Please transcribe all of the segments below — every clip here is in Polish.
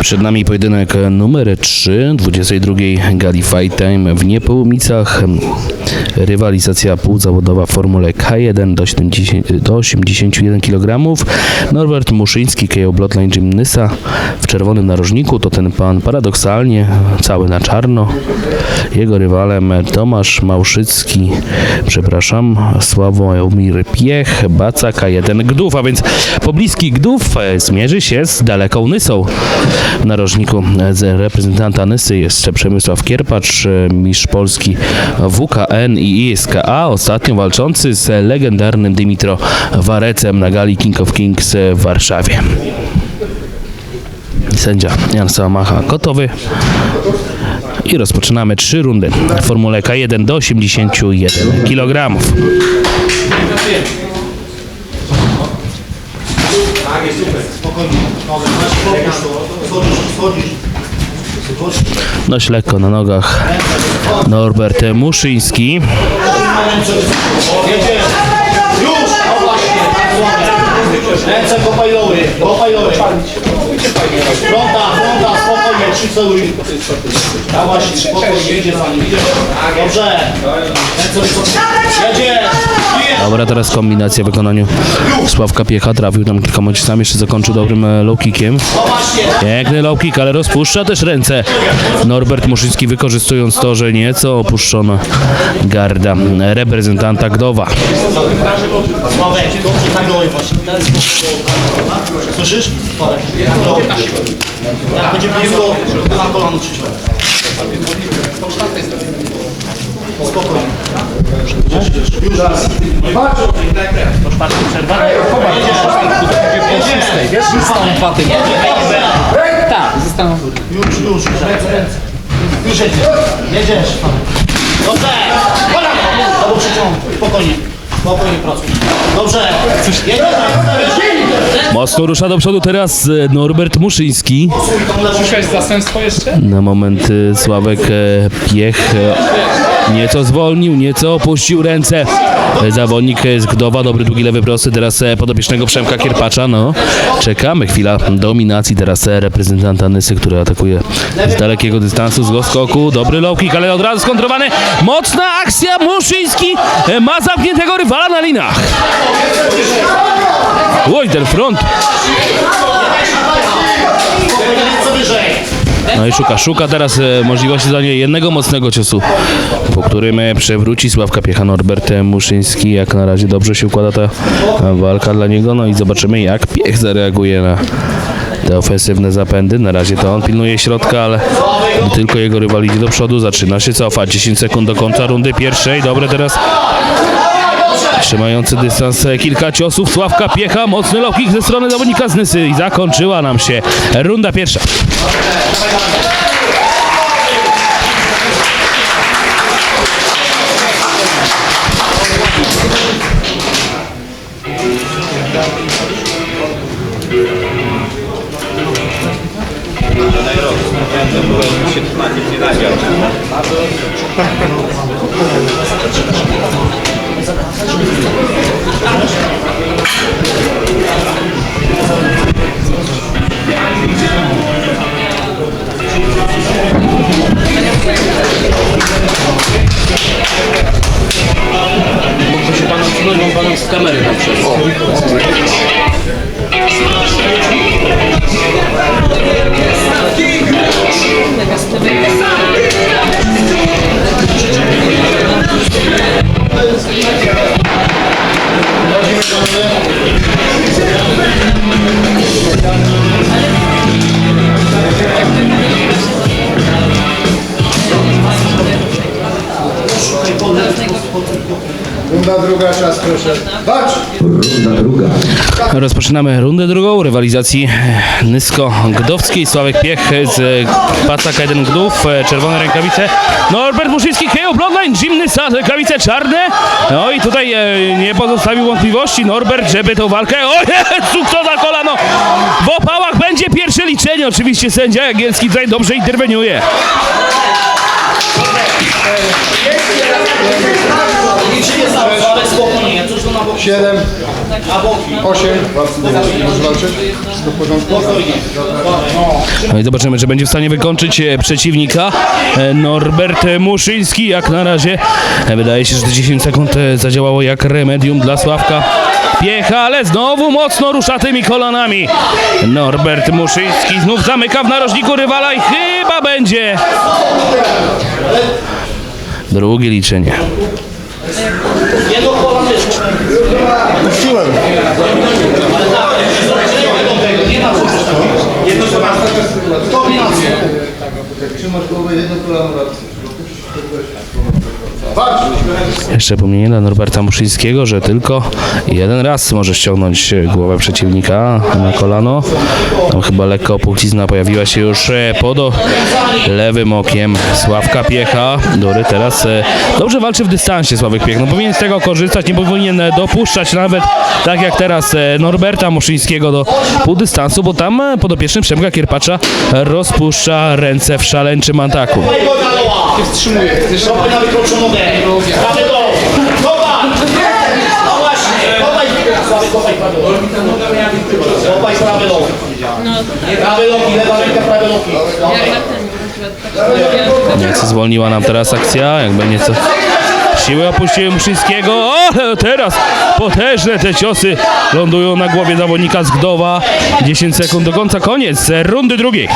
Przed nami pojedynek numer 3 22 gali Fight Time w Niepołomicach. Rywalizacja półzawodowa w formule K1 do, 70, do 81 kg. Norbert Muszyński, KO Bloodline Jim Nysa w czerwonym narożniku. To ten pan paradoksalnie cały na czarno. Jego rywalem Tomasz Małszycki, przepraszam, Sławomir Piech, Baca K1 Gdów, a więc pobliski Gdów e, zmierzy się z daleką Nysą. W narożniku z reprezentanta Nysy jest Przemysław Kierpacz, e, mistrz Polski WKN i ISKA, ostatnio walczący z legendarnym Dymitro Warecem na gali King of Kings w Warszawie. Sędzia Jan Sałamacha gotowy. I rozpoczynamy trzy rundy formule K1 do 81 kg. Dość lekko na nogach Norbert Muszyński. Już! No właśnie, tak loły, kopaj loły. Fronta, fronta, spokojnie, trzy celuj. A właśnie, spokojnie, idzie za nim, idzie. Dobrze. Jedzie! Dobra, teraz kombinacja w wykonaniu Sławka Piecha. Trafił tam kilkoma ciosami, jeszcze zakończył dobrym e, low kickiem. No Piękny low kick, ale rozpuszcza też ręce. Norbert Muszyński wykorzystując to, że nieco opuszczona garda reprezentanta Gdowa. Sławek, tak właśnie. Słyszysz? Sławek. No. Jak będzie blisko, na kolano przyciąg. Spokojnie. Już raz. Wiesz, zostaną dwa tygodnie. Tak, zostaną. Już, już. Już jedziesz, jedziesz. Dobrze, kolano, albo przyciąg, spokojnie, spokojnie. Dobrze, jedziesz, Mocno rusza do przodu teraz e, Norbert Muszyński. Zastępstwo jeszcze? Na moment e, Sławek e, Piech e, nieco zwolnił, nieco opuścił ręce. Zawodnik e, z Gdowa, dobry długi lewy prosty, teraz e, podopiecznego Przemka Kierpacza. No, czekamy, chwila dominacji teraz e, reprezentanta Nysy, który atakuje z dalekiego dystansu, z skoku. Dobry low kick, ale od razu skontrowany. Mocna akcja, Muszyński e, ma zamkniętego rywala na linach. Oj, ten front. No i szuka, szuka teraz e, możliwości za nie jednego mocnego ciosu, po którym e, przewróci Sławka Piecha Norbert Muszyński. Jak na razie dobrze się układa ta walka dla niego, no i zobaczymy jak Piech zareaguje na te ofensywne zapędy. Na razie to on pilnuje środka, ale tylko jego rywal idzie do przodu, zaczyna się cofać. 10 sekund do końca rundy pierwszej. Dobre teraz Trzymający dystans e, kilka ciosów Sławka Piecha, mocny low kick ze strony zawodnika z Nysy i zakończyła nam się runda pierwsza. ありがとうございます。深まる。Druga, czas proszę. Bacz! Rozpoczynamy rundę drugą rywalizacji nysko-gdowskiej. Sławek Piech z Pacaka 1 Gdów, e, czerwone rękawice. Norbert Muszyński, KO Bloodline, Jim Nysa, rękawice czarne. No i tutaj e, nie pozostawił wątpliwości Norbert, żeby tą walkę... O Jezu, kto na kolano! W opałach będzie pierwsze liczenie. Oczywiście sędzia Jagielski tutaj dobrze interweniuje. Nic się nie stało, ale spokojnie, cóż to na boki. Siedem, Na boki. osiem. Możesz walczyć? Wszystko w porządku? Spokojnie. Dobra, no. No i zobaczymy, czy będzie w stanie wykończyć e, przeciwnika. E, Norbert Muszyński jak na razie. E, Wydaje się, że te 10 sekund e, zadziałało jak remedium dla Sławka. Piecha, ale znowu mocno rusza tymi kolanami. Norbert Muszyński znów zamyka w narożniku rywala i chyba będzie drugie liczenie. Jedno kolano jest. Puściłem. Nie ma coś takiego. Jedno kolano. Kombinacja. Trzymasz głowę jedno kolano raz. Walcz! Jeszcze pomnienie dla Norberta Muszyńskiego, że tylko jeden raz może ściągnąć głowę przeciwnika na kolano. Tam chyba lekka opuchlizna pojawiła się już e, pod lewym okiem Sławka Piecha, który teraz e, dobrze walczy w dystansie Sławek Piech. No powinien z tego korzystać, nie powinien e, dopuszczać nawet tak jak teraz Norberta Muszyńskiego do półdystansu, bo tam podopieczny Przemka Kierpacza rozpuszcza ręce w szaleńczym ataku. Wstrzymuje. Kopaj prawy lok. Kopaj prawy lok. Prawy loki, lewa ręka, prawy loki. Nieco zwolniła nam teraz akcja, jakby nieco siły opuściły Muszyńskiego, ale teraz potężne te ciosy lądują na głowie zawodnika z Gdowa. 10 sekund do końca, koniec rundy drugiej.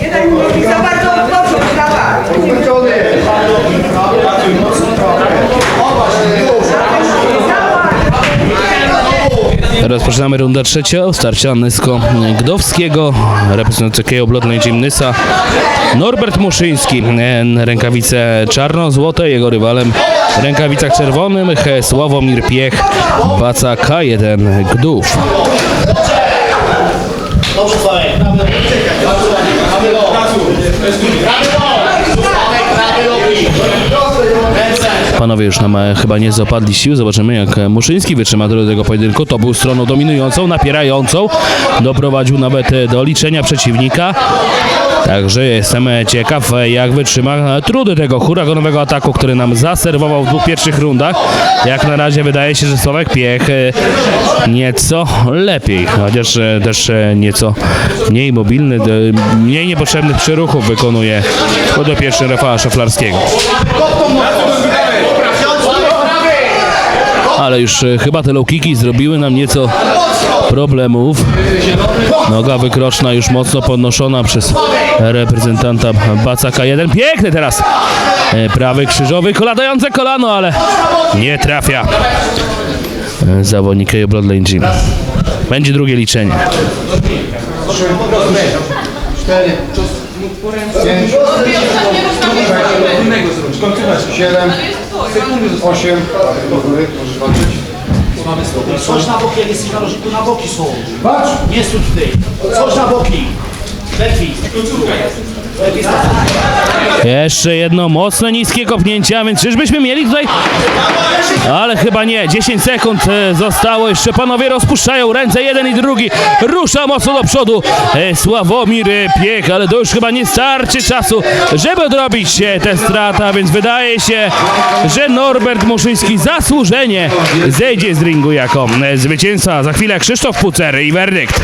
Jeden mówi za bardzo dawaj. Rozpoczynamy rundę trzecią, starcia Nysko-Gdowskiego, reprezentujący KO Bloodline Gymnysa. Norbert Muszyński, rękawice czarno-złote, jego rywalem w rękawicach czerwonych Sławomir Piech, Baca K1 Gdów. Dobrze. Prawy lok. Prawy lok. Prawy. Sławek, prawy. Ręce. Panowie już nam chyba nie zapadli sił. Zobaczymy jak Muszyński wytrzyma do tego pojedynku. To był stroną dominującą, napierającą. Doprowadził nawet do liczenia przeciwnika. Także jestem e, ciekaw e, jak wytrzyma e, trudy tego huraganowego ataku, który nam zaserwował w dwóch pierwszych rundach. Jak na razie wydaje się, że Sławek Piech nieco lepiej, chociaż też nieco mniej mobilny, mniej niepotrzebnych przyruchów wykonuje podopieczny Rafała Szaflarskiego. ale już chyba te low kicki zrobiły nam nieco problemów. Noga wykroczna już mocno podnoszona przez reprezentanta Bacaka 1. Piękny teraz e, prawy krzyżowy, koladające kolano, ale nie trafia e, zawodnik Bloodline Gym. Będzie drugie liczenie. Do góry. Możesz walczyć. Chodź na boki, jak jesteś na rożniku, na boki są. Walcz! Nie stój tutaj. Chodź na boki. Jeszcze jedno mocne, niskie kopnięcie, a więc czyżbyśmy mieli tutaj... Ale chyba nie, 10 sekund e, zostało, jeszcze panowie rozpuszczają ręce, jeden i drugi, rusza mocno do przodu. E, Sławomir Piech, ale to już chyba nie starczy czasu, żeby odrobić e, tę stratę, a więc wydaje się, że Norbert Muszyński zasłużenie zejdzie z ringu jako zwycięzca. Za chwilę Krzysztof Pucer i werdykt.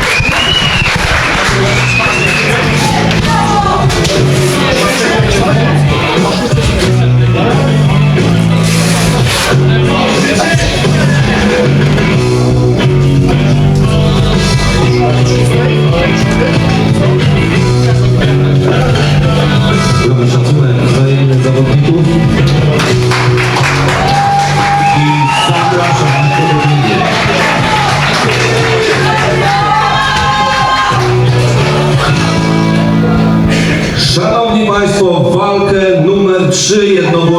pidiendo